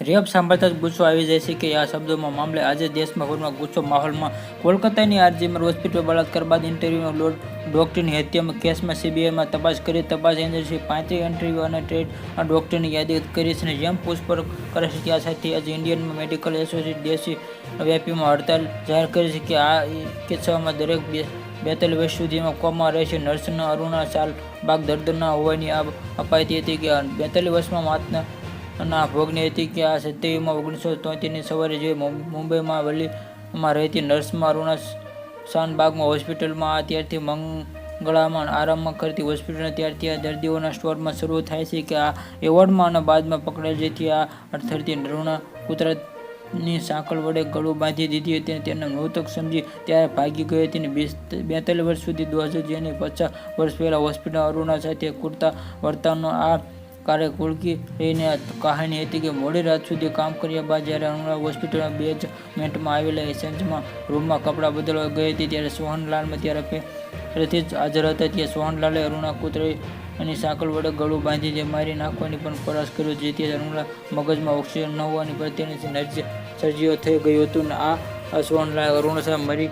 Rape સાંભળતા જ ગુસ્સો આવી જાય છે કે આ શબ્દોમાં મામલે આજે દેશમાં ભરમાં ગુસ્સો માહોલમાં કોલકાતાની આરજીમર હોસ્પિટલ બળાત્કાર બાદ ઇન્ટરવ્યુમાં લોડ ડોક્ટરની હત્યામાં કેસમાં સીબીઆઈમાં તપાસ કરી, તપાસ એજન્સી પાંત્રીસ ઇન્ટરવ્યુ અને ટ્રેડ ડોક્ટરની યાદી કરી છે અને જેમ પૂછપરછ કરે છે ત્યાં સાથે આજે ઇન્ડિયન મેડિકલ એસોસિએશન દેશી વ્યાપીમાં હડતાલ જાહેર કરી છે કે આ કિસ્સામાં દરેક બેતાલીસ વર્ષ સુધીમાં કોમમાં રહેશે. નર્સના અરુણા ચાલ બાગ દર્દના હોવાની અપાતી હતી કે બેતાલીસ વર્ષમાં ના ભોગની હતી કે આ સત્યાવીસમાં ઓગણીસો તોતેરની સવારે જે મુંબઈમાં વલીમાં રહેતી નર્સમાં રૂણા શાનબાગમાં હોસ્પિટલમાં આ ત્યારથી મંગળામાં આરામમાં કરતી હોસ્પિટલને ત્યારથી આ દર્દીઓના સ્ટોરમાં શરૂ થાય છે કે આ એવોર્ડમાં અને બાદમાં પકડાય જેથી આ અડથરતી રૂણા કુતરાની સાંકળ વડે ગળું બાંધી દીધી હતી અને તેને મૃતક સમજી ત્યારે ભાગી ગઈ હતી અને બેતાલીસ વર્ષ સુધી દોહજો જેની પચાસ વર્ષ પહેલાં હોસ્પિટલ અરુણા સાથે કુર્તા વર્તાનો આ કુળકી રહીને કહાની હતી કે મોડી રાત સુધી કામ કર્યા બાદ જ્યારે અરુણા હોસ્પિટલના બેઝમેન્ટમાં આવેલા એસેન્સમાં રૂમમાં કપડાં બદલવા ગઈ હતી ત્યારે સોહનલાલમાં ત્યારે પહેલેથી જ હાજર હતા. ત્યાં સોહનલાલે અરુણા કૂતરી અને સાંકળ વડે ગળું બાંધી જે મારી નાખવાની પણ પ્રયાસ કર્યો, જેથી અરુણા મગજમાં ઓક્સિજન ન હોવાની પર તેની સર્જીઓ થઈ ગયું હતું. અને આ સોહનલાલ અરુણા સાહેબ મરી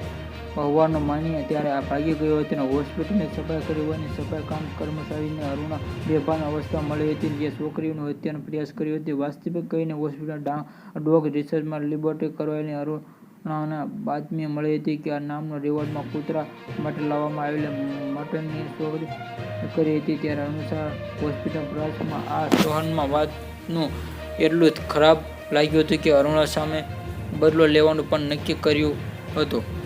હોવાનું માનીએ ત્યારે આ ભાગી ગયો હતો અને હોસ્પિટલની સફાઈ કરી હોવાની સફાઈ કામ કર્મચારીને અરુણા બેભાન અવસ્થા મળી હતી જે છોકરીઓનો હત્યાનો પ્રયાસ કર્યો હતો વાસ્તવિક કહીને હોસ્પિટલ ડોગ રિસર્ચમાં લિબર્ટી કરવાની અરુણાના બાતમી મળી હતી કે આ નામનો રિવોર્ડમાં કૂતરા માટે લાવવામાં આવેલી મટનની ચોરી કરી હતી. ત્યારે અનુસાર હોસ્પિટલ પ્રવાસમાં આ સોહનમાં વાતનું એટલું જ ખરાબ લાગ્યું હતું કે અરુણા સામે બદલો લેવાનું પણ નક્કી કર્યું હતું.